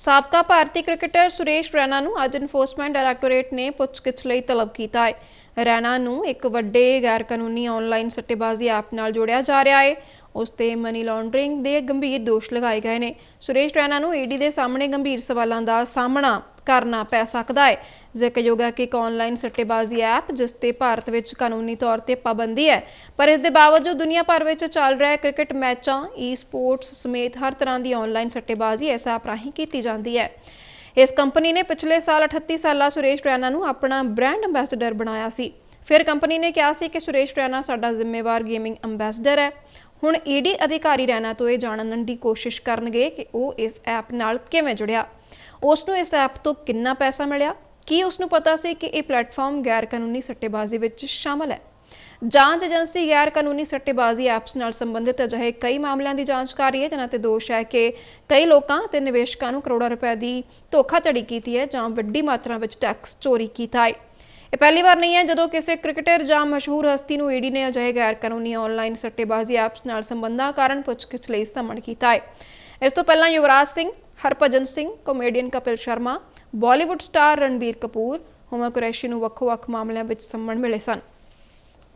ਸਾਬਕਾ ਭਾਰਤੀ ਕ੍ਰਿਕਟਰ ਸੁਰੇਸ਼ ਰੈਨਾ ਨੂੰ ਅੱਜ ਇਨਫੋਰਸਮੈਂਟ ਡਾਇਰੈਕਟੋਰੇਟ ਨੇ ਪੁੱਛਗਿੱਛ ਲਈ ਤਲਬ ਕੀਤਾ ਹੈ। ਰੈਨਾ ਨੂੰ ਇੱਕ ਵੱਡੇ ਗੈਰਕਾਨੂੰਨੀ ਆਨਲਾਈਨ ਸੱਟੇਬਾਜ਼ੀ ਐਪ ਨਾਲ ਜੋੜਿਆ ਜਾ ਰਿਹਾ ਹੈ। ਉਸ ਤੇ ਮਨੀ ਲਾਂਡਰਿੰਗ ਦੇ ਗੰਭੀਰ ਦੋਸ਼ ਲਗਾਏ ਗਏ ਨੇ। ਸੁਰੇਸ਼ ਰੈਨਾ ਨੂੰ ਈਡੀ ਦੇ ਸਾਹਮਣੇ ਗੰਭੀਰ ਸਵਾਲਾਂ ਦਾ ਸਾਹਮਣਾ ਕਰਨਾ ਪੈ ਸਕਦਾ ਹੈ। ਜ਼ਿਕਰਯੋਗ ਹੈ ਕਿ ਇੱਕ ਆਨਲਾਈਨ ਸੱਟੇਬਾਜ਼ੀ ਐਪ ਜਿਸ ਤੇ ਭਾਰਤ ਵਿੱਚ ਕਾਨੂੰਨੀ ਤੌਰ ਤੇ ਪਾਬੰਦੀ ਹੈ, ਪਰ ਇਸ ਦੇ ਬਾਵਜੂਦ ਦੁਨੀਆ ਭਰ ਵਿੱਚ ਚੱਲ ਰਿਹਾ ਕ੍ਰਿਕਟ ਮੈਚਾਂ ਈ ਸਪੋਰਟਸ ਸਮੇਤ ਹਰ ਤਰ੍ਹਾਂ ਦੀ ਆਨਲਾਈਨ ਸੱਟੇਬਾਜ਼ੀ ਇਸ ਐਪ ਰਾਹੀਂ ਕੀਤੀ ਜਾਂਦੀ ਹੈ। ਇਸ ਕੰਪਨੀ ਨੇ ਪਿਛਲੇ ਸਾਲ 38 ਸਾਲਾ ਸੁਰੇਸ਼ ਰੈਨਾ ਨੂੰ ਆਪਣਾ ਬ੍ਰਾਂਡ ਐਂਬੈਸਡਰ ਬਣਾਇਆ ਸੀ। ਫਿਰ ਕੰਪਨੀ ਨੇ ਕਿਹਾ ਸੀ ਕਿ ਸੁਰੇਸ਼ ਰੈਨਾ ਸਾਡਾ ਜ਼ਿੰਮੇਵਾਰ ਗੇਮਿੰਗ ਐਂਬੈਸਡਰ ਹੈ। ਹੁਣ ਈਡੀ ਅਧਿਕਾਰੀ ਰੈਨਾ ਤੋਂ ਇਹ ਜਾਣਨ ਦੀ ਕੋਸ਼ਿਸ਼ ਕਰਨਗੇ ਕਿ ਉਹ ਇਸ ਐਪ ਨਾਲ ਕਿਵੇਂ ਜੁੜਿਆ। ਉਸ ਨੂੰ ਇਸ ਐਪ ਤੋਂ ਕਿੰਨਾ ਪੈਸਾ ਮਿਲਿਆ? ਕੀ ਉਸ ਨੂੰ ਪਤਾ ਸੀ ਕਿ ਇਹ ਪਲੇਟਫਾਰਮ ਗੈਰ ਕਾਨੂੰਨੀ ਸੱਟੇਬਾਜ਼ੀ ਵਿੱਚ ਸ਼ਾਮਲ ਹੈ? ਜਾਂਚ ਏਜੰਸੀ ਗੈਰ ਕਾਨੂੰਨੀ ਸੱਟੇਬਾਜ਼ੀ ਐਪਸ ਨਾਲ ਸੰਬੰਧਿਤ ਅਜਿਹੇ ਕਈ ਮਾਮਲਿਆਂ ਦੀ ਜਾਂਚ ਕਰ ਰਹੀ ਹੈ, ਜਿਨ੍ਹਾਂ ਤੇ ਦੋਸ਼ ਹੈ ਕਿ ਕਈ ਲੋਕਾਂ ਤੇ ਨਿਵੇਸ਼ਕਾਂ ਨੂੰ ਕਰੋੜਾਂ ਰੁਪਏ ਦੀ ਧੋਖਾਧੜੀ ਕੀਤੀ ਹੈ ਜਾਂ ਵੱਡੀ ਮਾਤਰਾ ਵਿੱਚ ਟੈਕਸ ਚੋਰੀ ਕੀਤਾ ਹੈ। ਇਹ ਪਹਿਲੀ ਵਾਰ ਨਹੀਂ ਹੈ ਜਦੋਂ ਕਿਸੇ ਕ੍ਰਿਕਟਰ ਜਾਂ ਮਸ਼ਹੂਰ ਹਸਤੀ ਨੂੰ ਈਡੀ ਨੇ ਅਜਿਹੇ ਗੈਰ ਕਾਨੂੰਨੀ ਆਨਲਾਈਨ ਸੱਟੇਬਾਜ਼ੀ ਐਪਸ ਨਾਲ ਸੰਬੰਧਾਂ ਕਾਰਨ ਪੁੱਛਗਿੱਛ ਲਈ ਸਮਨ ਕੀਤਾ ਹੈ। ਇਸ ਤੋਂ ਪਹਿਲਾਂ ਯੁਵਰਾਜ ਸਿੰਘ, ਹਰਭਜਨ ਸਿੰਘ ਕਾਮੇਡੀਅਨ ਕਪਿਲ ਸ਼ਰਮਾ ਬਾਲੀਵੁੱਡ ਸਟਾਰ ਰਣਬੀਰ ਕਪੂਰ, ਹੁਮਾ ਕੁਰੈਸ਼ੀ ਨੂੰ ਵੱਖੋ-ਵੱਖ ਮਾਮਲਿਆਂ ਵਿੱਚ ਸੰਮਣ ਮਿਲੇ ਸਨ।